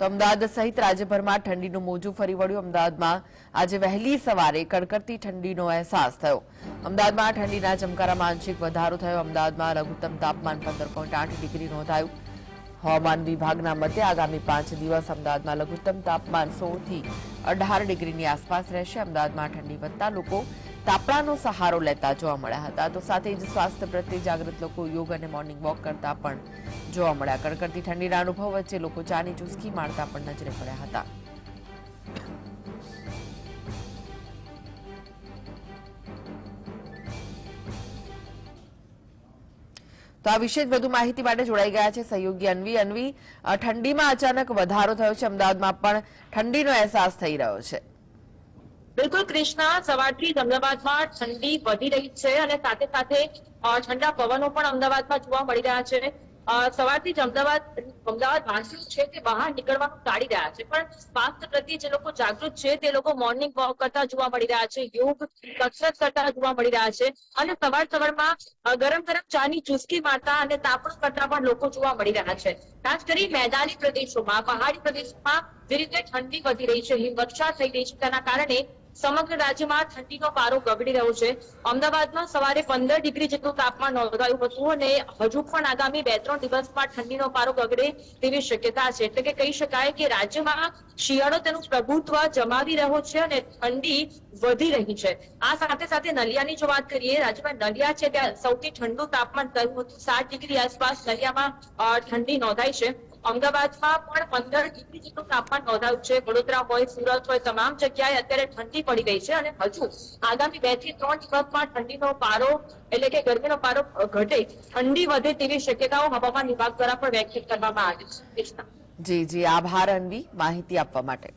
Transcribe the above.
તો અમદાવાદ સહિત રાજ્યભરમાં ઠંડીનું મોજું ફરી વળ્યું. અમદાવાદમાં આજે વહેલી સવારે કડકડતી ઠંડીનો અહેસાસ થયો. અમદાવાદમાં ઠંડીના ચમકારામાં આંશિક વધારો થયો. અમદાવાદમાં લઘુત્તમ તાપમાન પંદર પોઈન્ટ આઠ ડિગ્રી નોંધાયું. હવામાન વિભાગના મતે આગામી પાંચ દિવસ અમદાવાદમાં લઘુત્તમ તાપમાન સોળથી અઢાર ડિગ્રીની આસપાસ રહેશે. અમદાવાદમાં ઠંડી વધતા લોકો તાપણાનો સહારો લેતા જોવા મળ્યા હતા. તો સાથે જ સ્વાસ્થ્ય પ્રત્યે જાગૃત લોકો યોગ અને મોર્નિંગ વોક કરતા પણ જોવા મળ્યા. કડકડતી ઠંડીના અનુભવ વચ્ચે લોકો ચાની ચુસ્કી મારતા પણ નજરે પડ્યા હતા. તો આ વિશે વધુ માહિતી માટે જોડાઈ ગયા છે સહયોગી અન્વી. અન્વી ઠંડીમાં અચાનક વધારો થયો છે. અમદાવાદમાં પણ ઠંડીનો અહેસાસ થઈ રહ્યો છે. બિલકુલ કૃષ્ણા, સવારથી જ અમદાવાદમાં ઠંડી વધી રહી છે અને સાથે સાથે ઠંડા પવનો પણ અમદાવાદમાં જોવા મળી રહ્યા છે. સવારથી જ અમદાવાદ અમદાવાદ વાસીઓ છે તે બહાર નીકળવાનું ટાળી રહ્યા છે. પણ સ્વાસ્થ્ય પ્રત્યે જે લોકો જાગૃત છે તે લોકો મોર્નિંગ વોક કરતા જોવા મળી રહ્યા છે, યોગ, કસરત કરતા જોવા મળી રહ્યા છે અને સવાર સવારમાં ગરમ ગરમ ચાની ચુસ્કી મારતા અને તાપણ કરતા પણ લોકો જોવા મળી રહ્યા છે. ખાસ કરી મેદાની પ્રદેશોમાં, પહાડી પ્રદેશોમાં જે રીતે ઠંડી વધી રહી છે, હિમવર્ષા થઈ રહી છે, તેના કારણે સમગ્ર રાજ્યમાં ઠંડીનો પારો ગગડી રહ્યો છે. અમદાવાદમાં સવારે પંદર ડિગ્રી જેટલું તાપમાન નોંધાયું હતું અને હજુ પણ આગામી બે ત્રણ દિવસમાં ઠંડીનો પારો ગગડે તેવી શક્યતા છે. એટલે કે કહી શકાય કે રાજ્યમાં શિયાળો તેનું પ્રભુત્વ જમાવી રહ્યો છે અને ઠંડી વધી રહી છે. આ સાથે સાથે નલિયાની જો વાત કરીએ, રાજ્યમાં નલિયા છે ત્યાં સૌથી ઠંડુ તાપમાન સાત ડિગ્રી આસપાસ નલિયામાં ઠંડી નોંધાઈ છે. અમદાવાદમાં પણ પંદર ડિગ્રી જેટલું તાપમાન નોંધાયું છે. વડોદરા હોય, સુરત હોય, તમામ જગ્યાએ અત્યારે ઠંડી પડી ગઈ છે અને હજુ આગામી બેથી ત્રણ દિવસમાં ઠંડીનો પારો એટલે કે ગરમીનો પારો ઘટે ઠંડી વધે તેવી શક્યતાઓ હવામાન વિભાગ દ્વારા પણ વ્યક્ત કરવામાં આવી છે. જી જી. આભાર, અનવી. માહિતી આપવા માટે.